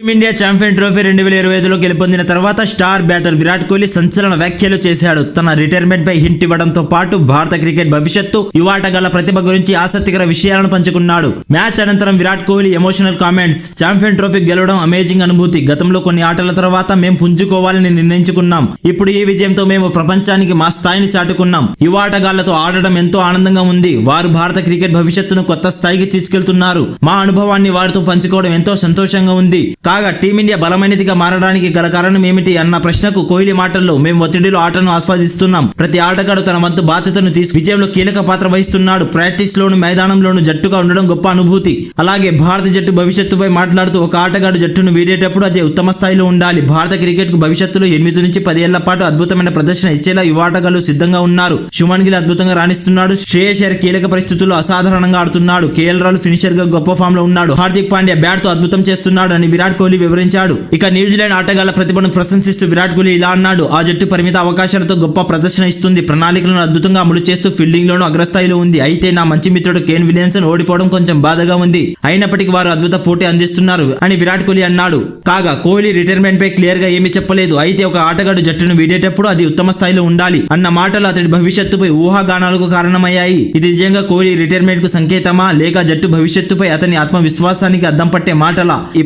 Team India champion trophy రెండు వేల ఇరవై ఐదులో గెలుపొందిన తర్వాత స్టార్ బ్యాటర్ విరాట్ కోహ్లీ సంచలన వ్యాఖ్యలు చేశాడు. తన రిటైర్మెంట్ పై హింట్ ఇవ్వడంతో పాటు భారత క్రికెట్ భవిష్యత్తు యువ ఆటగాళ్ళ ప్రతిభ గురించి ఆసక్తికర విషయాలను పంచుకున్నాడు. మ్యాచ్ అనంతరం Virat Kohli emotional comments champion trophy గెలవడం అమేజింగ్ అనుభూతి. గతంలో కొన్ని ఆటల తర్వాత మేము పుంజుకోవాలని నిర్ణయించుకున్నాం. ఇప్పుడు ఈ విజయంతో మేము ప్రపంచానికి మా స్థాయిని చాటుకున్నాం. యువాటగాళ్ళతో ఆడడం ఎంతో ఆనందంగా ఉంది. వారు భారత క్రికెట్ భవిష్యత్తును కొత్త స్థాయికి తీసుకెళ్తున్నారు. మా అనుభవాన్ని వారితో పంచుకోవడం ఎంతో సంతోషంగా ఉంది. కాగా టీమిండియా బలమైనదిగా మారడానికి గల కారణం ఏమిటి అన్న ప్రశ్నకు కోహ్లీ మాటల్లో మేము ఒత్తిడిలో ఆటను ఆస్వాదిస్తున్నాం. ప్రతి ఆటగాడు తన వంతు బాధ్యతను తీసి విజయంలో కీలక పాత్ర వహిస్తున్నాడు. ప్రాక్టీస్ లోను మైదానంలోను జట్టుగా ఉండడం గొప్ప అనుభూతి. అలాగే భారత జట్టు భవిష్యత్తుపై మాట్లాడుతూ ఒక ఆటగాడు జట్టును వీడేటప్పుడు అదే ఉత్తమ స్థాయిలో ఉండాలి. భారత క్రికెట్కు భవిష్యత్తులో ఎనిమిది నుంచి పదేళ్ళ పాటు అద్భుతమైన ప్రదర్శన ఇచ్చేలా యువ ఆటగాళ్ళు సిద్ధంగా ఉన్నారు. శుమన్ గిల్ అద్భుతంగా రాణిస్తున్నాడు. శ్రేయస్ అయ్యర్ కీలక పరిస్థితుల్లో అసాధారణంగా ఆడుతున్నాడు. కేఎల్ రాహుల్ ఫినిషర్గా గొప్ప ఫామ్లో ఉన్నాడు. హార్దిక్ పాండ్యా బ్యాట్తో అద్భుతం చేస్తున్నాడు అని విరాట్ కోహ్లీ వివరించాడు. ఇక న్యూజిలాండ్ ఆటగాళ్ళ ప్రతిభను ప్రశంసిస్తూ విరాట్ కోహ్లీ ఇలా అన్నాడు ఆ జట్టు పరిమిత అవకాశాలతో గొప్ప ప్రదర్శన ఇస్తుంది. ప్రణాళికలను అద్భుతంగా అమలు చేస్తూ ఫీల్డింగ్ లోనూ అగ్రస్థాయిలో ఉంది. అయితే నా మంచి మిత్రుడు కేన్ విలియన్సన్ ఓడిపోవడం కొంచెం బాధగా ఉంది. అయినప్పటికీ వారు అద్భుత పోటీ అందిస్తున్నారు అని విరాట్ కోహ్లీ అన్నాడు. కాగా కోహ్లీ రిటైర్మెంట్ పై క్లియర్గా ఏమీ చెప్పలేదు. అయితే ఒక ఆటగాడు జట్టును వీడేటప్పుడు అది ఉత్తమ స్థాయిలో ఉండాలి అన్న మాటలు అతడి భవిష్యత్తుపై ఊహాగానాలకు కారణమయ్యాయి. ఇది నిజంగా కోహ్లీ రిటైర్మెంట్కు సంకేతమా? లేక జట్టు భవిష్యత్తుపై అతని ఆత్మవిశ్వాసానికి అద్దం పట్టే మాటలా? ఈ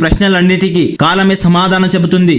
ప్రశ్నలన్నిటికీ కాలమే సమాధానం చెబుతుంది.